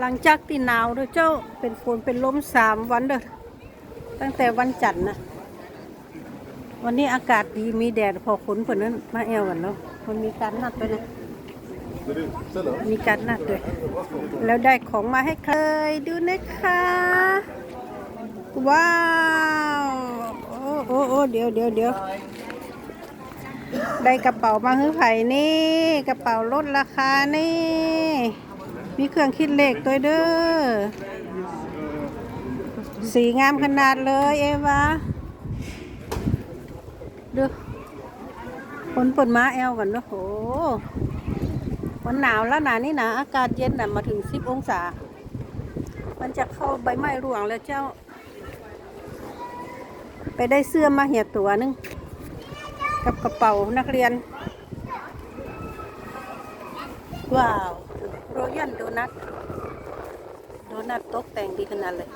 หลังจากที่หนาวเด้อเจ้าเป็นฝนเป็นลมสามวันเด้อตั้งแต่วันจันทร์นะวันนี้อากาศดีมีแดดพอฝนฝนนั้นมาแอวกันแล้วมันมีการนัดด้วยนะมีการนัดด้วยแล้วได้ของมาให้เคยดูนะคะว้าวโอ้โอ้โอ้เดี๋ยวเดี๋ยวเดี๋ยวได้กระเป๋ามาให้ไผ่นี่ กระเป๋าลดราคานี่ มีเครื่องคิดเลขตัวเด้อ สีงามขนาดเลยเอวาดูคนเปิดม้าแอลกันเนอะโหมันหนาวแล้วหนะนี่นะอากาศเย็นน่ะมาถึงสิบองศา มันจะเข้าใบไม้ร่วงแล้วเจ้า ไปได้เสื้อมาเหี่ยตัวหนึง กับกระเป๋านักเรียน ว้าว โรยันโดนัทโดนัทตกแต่งดีขนาดเลย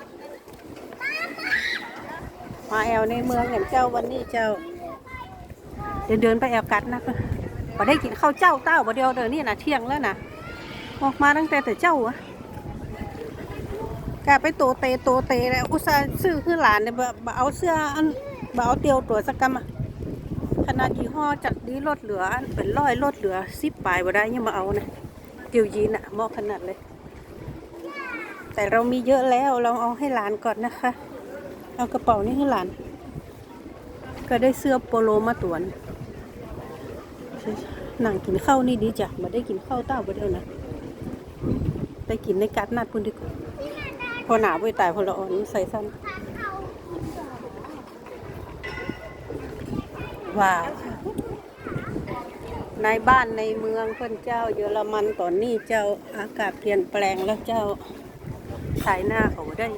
มาแอลในเมืองเห็นเจ้าวันนี้เจ้า เดินเดินไปแอลกัดนะพอได้กินข้าวเจ้าเต้าบ่เดียวเดินนี่นะเที่ยงแล้วนะออกมาตั้งแต่แต่เจ้าอะกาไปโตเตโตเตแล้วอุตส่าห์ซื้อคือหลานเนี่ยบ่บ่เอาเสื้ออันบ่เอาเตียวตัวสักกำอะขนาดยี่ห้อจัดดีลดเหลืออันเป็นร้อยลดเหลือสิบปลายบ่ได้ยังมาเอานะ เตียวยีนอะเหมาะขนาดเลย แต่เรามีเยอะแล้วเราเอาให้หลานก่อนนะคะ เอากระเป๋านี้ให้หลาน ก็ได้เสื้อโปโลมาตวนหนังกินข้าวนี่ดีจ้ะมาได้กินข้าวเต้าไปเดียวนะไปกินในกัดนัดพุ่นดีกว่าพอหนาวไปตายพอละอ่อนใส่สั้นว้าว ในบ้านในเมืองเพื่อนเจ้า เยอรมันตอนนี้เจ้าอากาศเปลี่ยนแปลงแล้วเจ้าสายหน้าเขาได้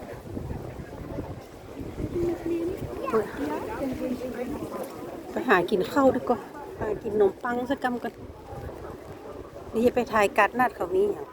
ไปหากินข้าวดีกว่าหากินขนมปังสักกำกันนี่ไปถ่ายการ์ดนัดเขานี้อย่าง